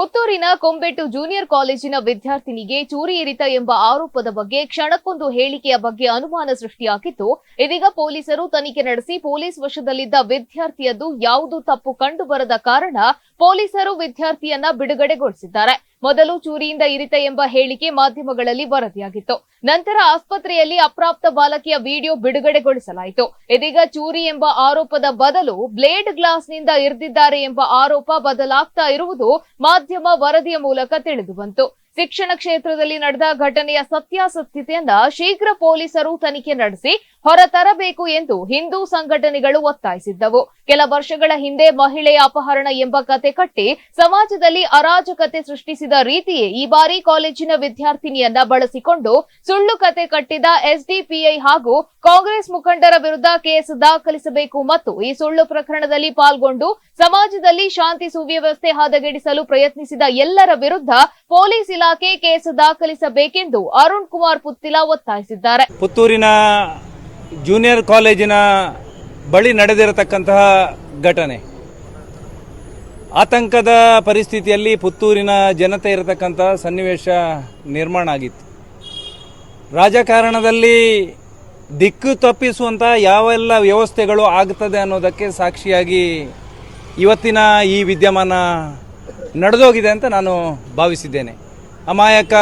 ಪುತ್ತೂರಿನ ಕೊಂಬೆಟ್ಟು ಜೂನಿಯರ್ ಕಾಲೇಜಿನ ವಿದ್ಯಾರ್ಥಿನಿಗೆ ಚೂರಿ ಇರಿತ ಎಂಬ ಆರೋಪದ ಬಗ್ಗೆ ಕ್ಷಣಕ್ಕೊಂದು ಹೇಳಿಕೆಯ ಬಗ್ಗೆ ಅನುಮಾನ ಸೃಷ್ಟಿಯಾಗಿದ್ದು, ಇದೀಗ ಪೊಲೀಸರು ತನಿಖೆ ನಡೆಸಿ ಪೊಲೀಸ್ ವಶದಲ್ಲಿದ್ದ ವಿದ್ಯಾರ್ಥಿಯದ್ದು ಯಾವುದು ತಪ್ಪು ಕಂಡುಬರದ ಕಾರಣ ಪೊಲೀಸರು ವಿದ್ಯಾರ್ಥಿಯನ್ನ ಬಿಡುಗಡೆಗೊಳಿಸಿದ್ದಾರೆ. ಮೊದಲು ಚೂರಿಯಿಂದ ಇರಿತ ಎಂಬ ಹೇಳಿಕೆ ಮಾಧ್ಯಮಗಳಲ್ಲಿ ವರದಿಯಾಗಿತ್ತು. ನಂತರ ಆಸ್ಪತ್ರೆಯಲ್ಲಿ ಅಪ್ರಾಪ್ತ ಬಾಲಕಿಯ ವಿಡಿಯೋ ಬಿಡುಗಡೆಗೊಳಿಸಲಾಯಿತು. ಇದೀಗ ಚೂರಿ ಎಂಬ ಆರೋಪದ ಬದಲು ಬ್ಲೇಡ್ ಗ್ಲಾಸ್ನಿಂದ ಇರಿದಿದ್ದಾರೆ ಎಂಬ ಆರೋಪ ಬದಲಾಗ್ತಾ ಇರುವುದು ಮಾಧ್ಯಮ ವರದಿಯ ಮೂಲಕ ತಿಳಿದು ಬಂತು. ಶಿಕ್ಷಣ ಕ್ಷೇತ್ರದಲ್ಲಿ ನಡೆದ ಘಟನೆಯ ಸತ್ಯಾಸತ್ಯತೆಯನ್ನ ಶೀಘ್ರ ಪೊಲೀಸರು ತನಿಖೆ ನಡೆಸಿ ಹೊರತರಬೇಕು ಎಂದು ಹಿಂದೂ ಸಂಘಟನೆಗಳು ಒತ್ತಾಯಿಸಿದ್ದವು. ಕೆಲ ವರ್ಷಗಳ ಹಿಂದೆ ಮಹಿಳೆಯ ಅಪಹರಣ ಎಂಬ ಕತೆ ಕಟ್ಟಿ ಸಮಾಜದಲ್ಲಿ ಅರಾಜಕತೆ ಸೃಷ್ಟಿಸಿದ ರೀತಿಯೇ ಈ ಬಾರಿ ಕಾಲೇಜಿನ ವಿದ್ಯಾರ್ಥಿನಿಯನ್ನ ಬಳಸಿಕೊಂಡು ಸುಳ್ಳು ಕತೆ ಕಟ್ಟಿದ ಎಸ್ಡಿಪಿಐ ಹಾಗೂ ಕಾಂಗ್ರೆಸ್ ಮುಖಂಡರ ವಿರುದ್ಧ ಕೇಸ್ ದಾಖಲಿಸಬೇಕು ಮತ್ತು ಈ ಸುಳ್ಳು ಪ್ರಕರಣದಲ್ಲಿ ಪಾಲ್ಗೊಂಡು ಸಮಾಜದಲ್ಲಿ ಶಾಂತಿ ಸುವ್ಯವಸ್ಥೆ ಹದಗೆಡಿಸಲು ಪ್ರಯತ್ನಿಸಿದ ಎಲ್ಲರ ವಿರುದ್ಧ ಪೊಲೀಸ್ ಇಲಾಖೆ ಕೇಸ್ ದಾಖಲಿಸಬೇಕೆಂದು ಅರುಣ್ ಕುಮಾರ್ ಪುತ್ತಿಲ ಒತ್ತಾಯಿಸಿದ್ದಾರೆ. ಪುತ್ತೂರಿನ ಜೂನಿಯರ್ ಕಾಲೇಜಿನ ಬಳಿ ನಡೆದಿರತಕ್ಕಂತಹ ಘಟನೆ. ಆತಂಕದ ಪರಿಸ್ಥಿತಿಯಲ್ಲಿ ಪುತ್ತೂರಿನ ಜನತೆ ಇರತಕ್ಕಂತಹ ಸನ್ನಿವೇಶ ನಿರ್ಮಾಣ ಆಗಿತ್ತು. ರಾಜಕಾರಣದಲ್ಲಿ ದಿಕ್ಕು ತಪ್ಪಿಸುವಂಥ ಯಾವೆಲ್ಲ ವ್ಯವಸ್ಥೆಗಳು ಆಗ್ತದೆ ಅನ್ನೋದಕ್ಕೆ ಸಾಕ್ಷಿಯಾಗಿ ಇವತ್ತಿನ ಈ ವಿದ್ಯಮಾನ ನಡೆದೋಗಿದೆ ಅಂತ ನಾನು ಭಾವಿಸಿದ್ದೇನೆ. ಅಮಾಯಕ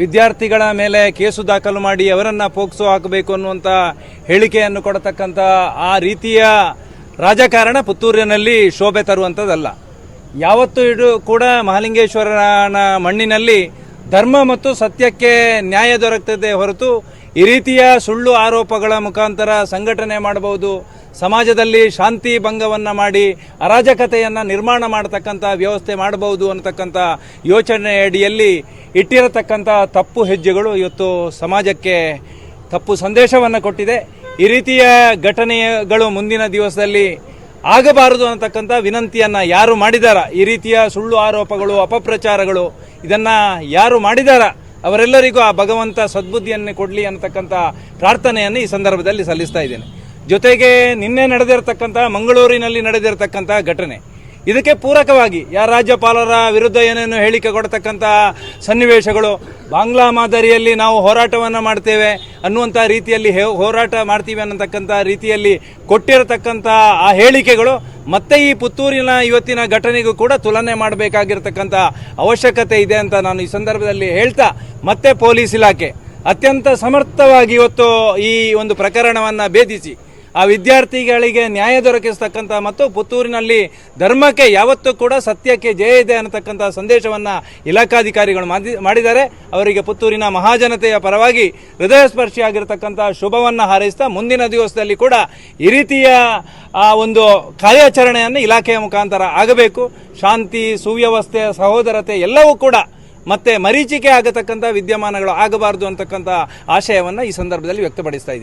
ವಿದ್ಯಾರ್ಥಿಗಳ ಮೇಲೆ ಕೇಸು ದಾಖಲು ಮಾಡಿ ಅವರನ್ನು ಪೋಕ್ಸೋ ಹಾಕಬೇಕು ಅನ್ನುವಂಥ ಹೇಳಿಕೆಯನ್ನು ಕೊಡತಕ್ಕಂಥ ಆ ರೀತಿಯ ರಾಜಕಾರಣ ಪುತ್ತೂರಿನಲ್ಲಿ ಶೋಭೆ ತರುವಂಥದ್ದಲ್ಲ. ಯಾವತ್ತೂ ಇಡು ಕೂಡ ಮಹಾಲಿಂಗೇಶ್ವರನ ಮಣ್ಣಿನಲ್ಲಿ ಧರ್ಮ ಮತ್ತು ಸತ್ಯಕ್ಕೆ ನ್ಯಾಯ ದೊರಕ್ತದೆ ಹೊರತು ಈ ರೀತಿಯ ಸುಳ್ಳು ಆರೋಪಗಳ ಮುಖಾಂತರ ಸಂಘಟನೆ ಮಾಡಬಹುದು. ಸಮಾಜದಲ್ಲಿ ಶಾಂತಿ ಭಂಗವನ್ನು ಮಾಡಿ ಅರಾಜಕತೆಯನ್ನು ನಿರ್ಮಾಣ ಮಾಡತಕ್ಕಂಥ ವ್ಯವಸ್ಥೆ ಮಾಡಬಹುದು ಅನ್ನತಕ್ಕಂಥ ಯೋಚನೆ ಅಡಿಯಲ್ಲಿ ಇಟ್ಟಿರತಕ್ಕಂಥ ತಪ್ಪು ಹೆಜ್ಜೆಗಳು ಇವತ್ತು ಸಮಾಜಕ್ಕೆ ತಪ್ಪು ಸಂದೇಶವನ್ನು ಕೊಟ್ಟಿದೆ. ಈ ರೀತಿಯ ಘಟನೆಗಳು ಮುಂದಿನ ದಿವಸದಲ್ಲಿ ಆಗಬಾರದು ಅನ್ನತಕ್ಕಂಥ ವಿನಂತಿಯನ್ನ ಯಾರು ಮಾಡಿದಾರ? ಈ ರೀತಿಯ ಸುಳ್ಳು ಆರೋಪಗಳು, ಅಪಪ್ರಚಾರಗಳು ಇದನ್ನ ಯಾರು ಮಾಡಿದಾರ? ಅವರೆಲ್ಲರಿಗೂ ಆ ಭಗವಂತ ಸದ್ಬುದ್ಧಿಯನ್ನು ಕೊಡಲಿ ಅನ್ನತಕ್ಕಂಥ ಪ್ರಾರ್ಥನೆಯನ್ನು ಈ ಸಂದರ್ಭದಲ್ಲಿ ಸಲ್ಲಿಸ್ತಾ ಇದ್ದೇನೆ. ಜೊತೆಗೆ ನಿನ್ನೆ ನಡೆದಿರತಕ್ಕಂಥ ಮಂಗಳೂರಿನಲ್ಲಿ ನಡೆದಿರತಕ್ಕಂಥ ಘಟನೆ. ಇದಕ್ಕೆ ಪೂರಕವಾಗಿ ಯಾರ ರಾಜ್ಯಪಾಲರ ವಿರುದ್ಧ ಏನೇನು ಹೇಳಿಕೆ ಕೊಡತಕ್ಕಂಥ ಸನ್ನಿವೇಶಗಳು, ಬಾಂಗ್ಲಾ ಮಾದರಿಯಲ್ಲಿ ನಾವು ಹೋರಾಟವನ್ನು ಮಾಡ್ತೇವೆ ಅನ್ನುವಂಥ ರೀತಿಯಲ್ಲಿ ಹೋರಾಟ ಮಾಡ್ತೀವಿ ಅನ್ನತಕ್ಕಂಥ ರೀತಿಯಲ್ಲಿ ಕೊಟ್ಟಿರತಕ್ಕಂಥ ಆ ಹೇಳಿಕೆಗಳು, ಮತ್ತೆ ಈ ಪುತ್ತೂರಿನ ಇವತ್ತಿನ ಘಟನೆಗೂ ಕೂಡ ತುಲನೆ ಮಾಡಬೇಕಾಗಿರ್ತಕ್ಕಂಥ ಅವಶ್ಯಕತೆ ಇದೆ ಅಂತ ನಾನು ಈ ಸಂದರ್ಭದಲ್ಲಿ ಹೇಳ್ತಾ, ಮತ್ತೆ ಪೊಲೀಸ್ ಇಲಾಖೆ ಅತ್ಯಂತ ಸಮರ್ಥವಾಗಿ ಇವತ್ತು ಈ ಒಂದು ಪ್ರಕರಣವನ್ನು ಭೇದಿಸಿ ಆ ವಿದ್ಯಾರ್ಥಿಗಳಿಗೆ ನ್ಯಾಯ ದೊರಕಿಸ್ತಕ್ಕಂಥ ಮತ್ತು ಪುತ್ತೂರಿನಲ್ಲಿ ಧರ್ಮಕ್ಕೆ ಯಾವತ್ತೂ ಕೂಡ ಸತ್ಯಕ್ಕೆ ಜಯ ಇದೆ ಅನ್ನತಕ್ಕಂಥ ಸಂದೇಶವನ್ನು ಇಲಾಖಾಧಿಕಾರಿಗಳು ಮಾಡಿದ್ದಾರೆ. ಅವರಿಗೆ ಪುತ್ತೂರಿನ ಮಹಾಜನತೆಯ ಪರವಾಗಿ ಹೃದಯ ಸ್ಪರ್ಶಿಯಾಗಿರ್ತಕ್ಕಂಥ ಶುಭವನ್ನು ಹಾರೈಸ್ತಾ ಮುಂದಿನ ದಿವಸದಲ್ಲಿ ಕೂಡ ಈ ರೀತಿಯ, ಆ, ಒಂದು ಕಾರ್ಯಾಚರಣೆಯನ್ನು ಇಲಾಖೆಯ ಮುಖಾಂತರ ಆಗಬೇಕು. ಶಾಂತಿ, ಸುವ್ಯವಸ್ಥೆ, ಸಹೋದರತೆ ಎಲ್ಲವೂ ಕೂಡ ಮತ್ತೆ ಮರೀಚಿಕೆ ಆಗತಕ್ಕಂಥ ವಿದ್ಯಮಾನಗಳು ಆಗಬಾರದು ಅಂತಕ್ಕಂಥ ಆಶಯವನ್ನು ಈ ಸಂದರ್ಭದಲ್ಲಿ ವ್ಯಕ್ತಪಡಿಸ್ತಾ